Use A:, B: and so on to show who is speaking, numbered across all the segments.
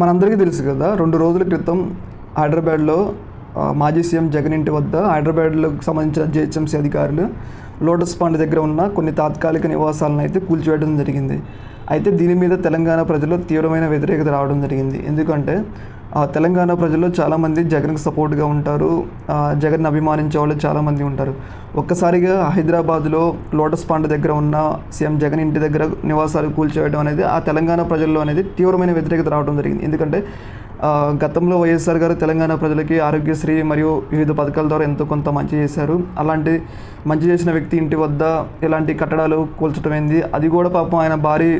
A: మనందరికీ తెలుసు కదా రెండు రోజుల క్రితం హైదరాబాద్లో మాజీ సీఎం జగన్ ఇంటి వద్ద హైదరాబాద్లోకి సంబంధించిన జిహెచ్ఎంసీ అధికారులు లోటస్ పాండ్ దగ్గర ఉన్న కొన్ని తాత్కాలిక నివాసాలను అయితే కూల్చివేయడం జరిగింది. అయితే దీని మీద తెలంగాణ ప్రజల్లో తీవ్రమైన వ్యతిరేకత రావడం జరిగింది. ఎందుకంటే తెలంగాణ ప్రజల్లో చాలామంది జగన్కి సపోర్ట్గా ఉంటారు. జగన్ అభిమానించే వాళ్ళు చాలామంది ఉంటారు. ఒక్కసారిగా హైదరాబాద్లో లోటస్ పాండ్ దగ్గర ఉన్న సీఎం జగన్ ఇంటి దగ్గర నివాసాలు కూల్చేయడం అనేది ఆ తెలంగాణ ప్రజల్లో అనేది తీవ్రమైన వ్యతిరేకత రావడం జరిగింది. ఎందుకంటే గతంలో వైఎస్ఆర్ గారు తెలంగాణ ప్రజలకి ఆరోగ్యశ్రీ మరియు వివిధ పథకాల ద్వారా ఎంతో కొంత మంచి చేశారు. అలాంటి మంచి చేసిన వ్యక్తి ఇంటి వద్ద ఇలాంటి కట్టడాలు కూల్చడమైంది అది కూడా పాపం ఆయన భారీ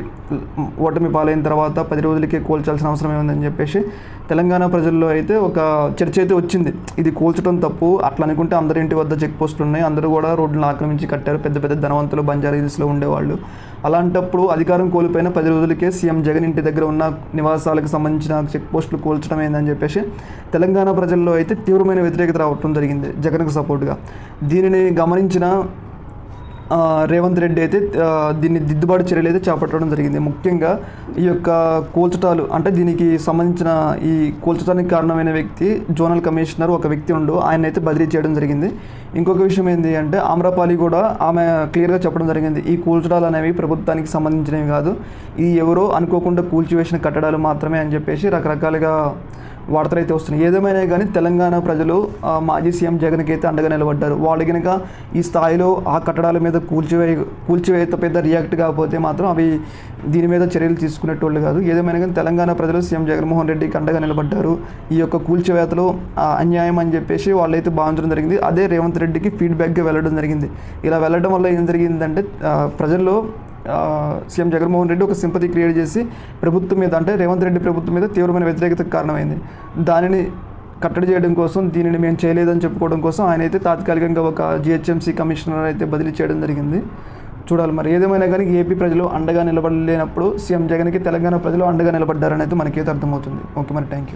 A: ఓటమి పాలైన తర్వాత పది రోజులకే కూల్చాల్సిన అవసరం ఏముందని చెప్పేసి తెలంగాణ ప్రజల్లో అయితే ఒక చర్చ అయితే వచ్చింది. ఇది కూల్చడం తప్పు. అట్లా అనుకుంటే అందరి ఇంటి వద్ద చెక్ పోస్టులు ఉన్నాయి అందరూ కూడా రోడ్లను ఆక్రమించి కట్టారు. పెద్ద పెద్ద ధనవంతులు బంజారా హిల్స్లో ఉండేవాళ్ళు. అలాంటప్పుడు అధికారం కోల్పోయిన పది రోజులకే సీఎం జగన్ ఇంటి దగ్గర ఉన్న నివాసాలకు సంబంధించిన చెక్ పోస్టులు కూల్చడం ఏందని చెప్పేసి తెలంగాణ ప్రజల్లో అయితే తీవ్రమైన వ్యతిరేకత రావడం జరిగింది జగన్కు సపోర్ట్గా. దీనిని గమనించిన రేవంత్ రెడ్డి అయితే దీన్ని దిద్దుబాటు చర్యలు అయితే చేపట్టడం జరిగింది. ముఖ్యంగా ఈ యొక్క కూల్చటాలు అంటే దీనికి సంబంధించిన ఈ కూల్చటానికి కారణమైన వ్యక్తి జోనల్ కమిషనర్ ఒక వ్యక్తి ఉండు ఆయన అయితే బదిలీ చేయడం జరిగింది. ఇంకొక విషయం ఏంటి అంటే ఆమ్రపాలి కూడా ఆమె క్లియర్గా చెప్పడం జరిగింది. ఈ కూల్చడాలు అనేవి ప్రభుత్వానికి సంబంధించినవి కాదు. ఇది ఎవరో అనుకోకుండా కూల్చివేసిన కట్టడాలు మాత్రమే అని చెప్పేసి రకరకాలుగా వార్తలు అయితే వస్తున్నాయి. ఏదేమైనా కానీ తెలంగాణ ప్రజలు మాజీ సీఎం జగన్కి అయితే అండగా నిలబడ్డారు. వాళ్ళు కనుక ఈ స్థాయిలో ఆ కట్టడాల మీద కూల్చివే కూల్చివేత పెద్ద రియాక్ట్ కాకపోతే మాత్రం అవి దీని మీద చర్యలు తీసుకునేటోళ్ళు కాదు. ఏదేమైనా కానీ తెలంగాణ ప్రజలు సీఎం జగన్మోహన్ రెడ్డికి అండగా నిలబడ్డారు. ఈ యొక్క కూల్చివేతలో అన్యాయం అని చెప్పేసి వాళ్ళైతే భావించడం జరిగింది. అదే రేవంత్ రెడ్డికి ఫీడ్బ్యాక్గా వెళ్ళడం జరిగింది. ఇలా వెళ్ళడం వల్ల ఏం జరిగిందంటే ప్రజల్లో సీఎం జగన్మోహన్ రెడ్డి ఒక సింపతి క్రియేట్ చేసి ప్రభుత్వం మీద అంటే రేవంత్ రెడ్డి ప్రభుత్వం మీద తీవ్రమైన వ్యతిరేకతకు కారణమైంది. దానిని కట్టడి చేయడం కోసం దీనిని మేము చేయలేదని చెప్పుకోవడం కోసం ఆయన అయితే తాత్కాలికంగా ఒక జిహెచ్ఎంసీ కమిషనర్ అయితే బదిలీ చేయడం జరిగింది. చూడాలి మరి. ఏదేమైనా కానీ ఏపీ ప్రజలు అండగా నిలబడలేనప్పుడు సీఎం జగన్కి తెలంగాణ ప్రజలు అండగా నిలబడ్డారని అయితే మనకైతే అర్థమవుతుంది. ఓకే మరి. Thank you